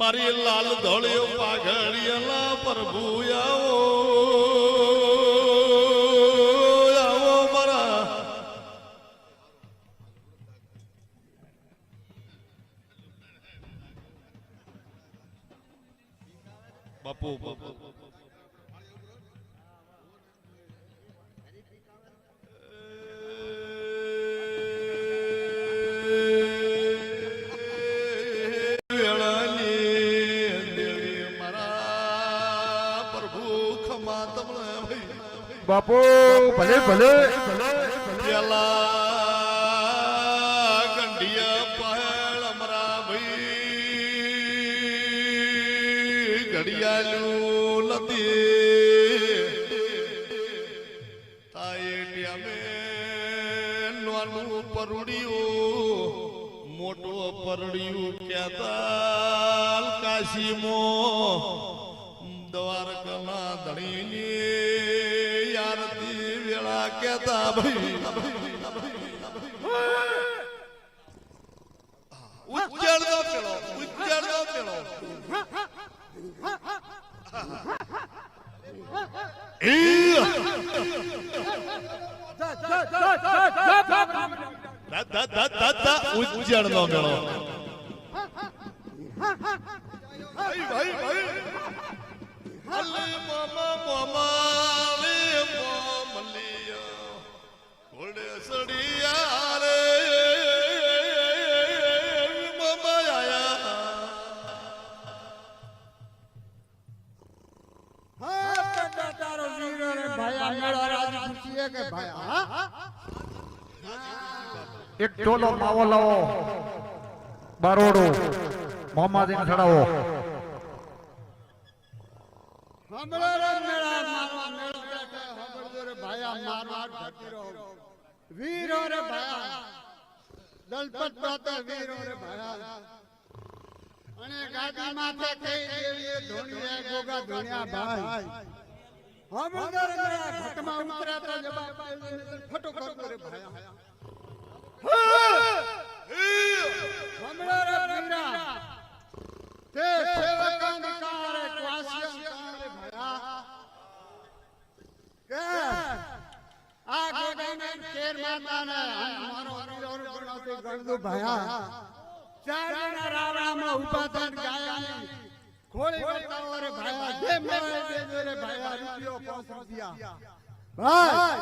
મારા લાલ ધોળિયો પાઘડિયાલા પ્રભુ આવો બાપુ. બાપુ બાપુ ભલે ભલે. પેલા ગંઢિયા ઘડિયાળું નથી. તાએ ટેમે નાનું પરુડિયું મોટો પરડિયું કેતાલ કાશીમો, દ્વારકાના ધણીની યારતી વેળા કેતા ભાઈ. ഉജ്ജാണെന്ന് നോക്കണോ അല്ലേ മാമ മാമ એક ટોલો માવો લાવો. બારોડો. મોમાદીને ચડાવો. વીરો રે ભાયા દલપત પાતા વીરો રે ભાયા અને ગાદી માથે કઈ દેવીએ ધોણિયા ગોગા ધોણિયા ભાઈ. હમણાં ઘટમાં ઉતરાતા જવાબ ફટો કરતો રે ભાયા હમણાં રે વીરા તે સેવકાની કારે ક્વાસિયા કારે ભાયા કે? આ ગોડાને કેર માતાને મારો વીરો ગણતો ગણતો ભાયા ચાર જણા ગાયા ખોળી બતાવો રે ભાઈ. જે મળે દેજો રે ભાઈ રૂપિયો પાંચ રૂપિયા ભાઈ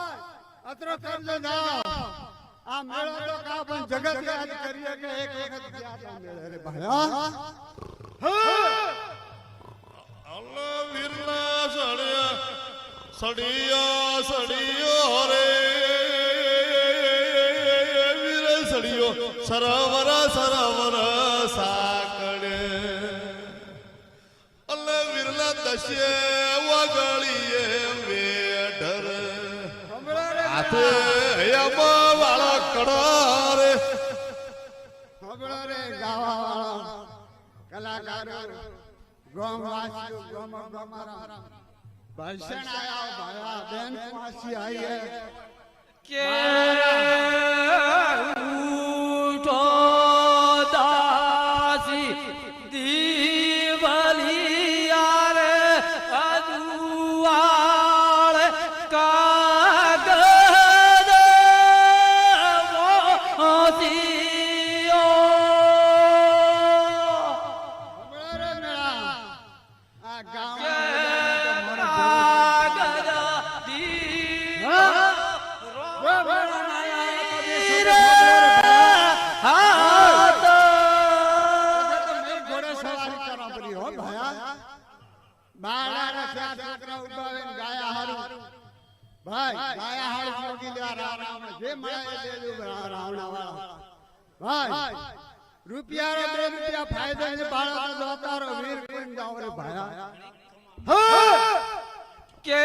અત્રો કરજો ના આ મેળો તો કા પણ જગત યાદ કરીએ કે એક વખત યાદ મેળે. રે ભાયા અલ્લાહ વીરના સળિયા સડિયા સડિયો રે વીર સરોવર સરોવર સાકડે વીરલા દશે વગળીએ વેઢર. હાથે હયામાં વાળા કડા રે હમણાં રે ગાવા વાળા કલાકારો ગોમ વાસીઓ ગોમ ગોમારા. ભાષણ આયા ભાયા બેન વાસી આઈએ. બાળાના ચાર છોકરા રહીને ગાયા હારું. ભાઈ ગાયા હારું મોગી લે રામ રામ જે મળે એ દેજો રા- રાવણા વાળા ભાઈ. રૂપિયા રે બે રૂપિયા ફાયદો છે બાળા જોતા રહો વીર કોઈને જાઓ રે ભાયા? કે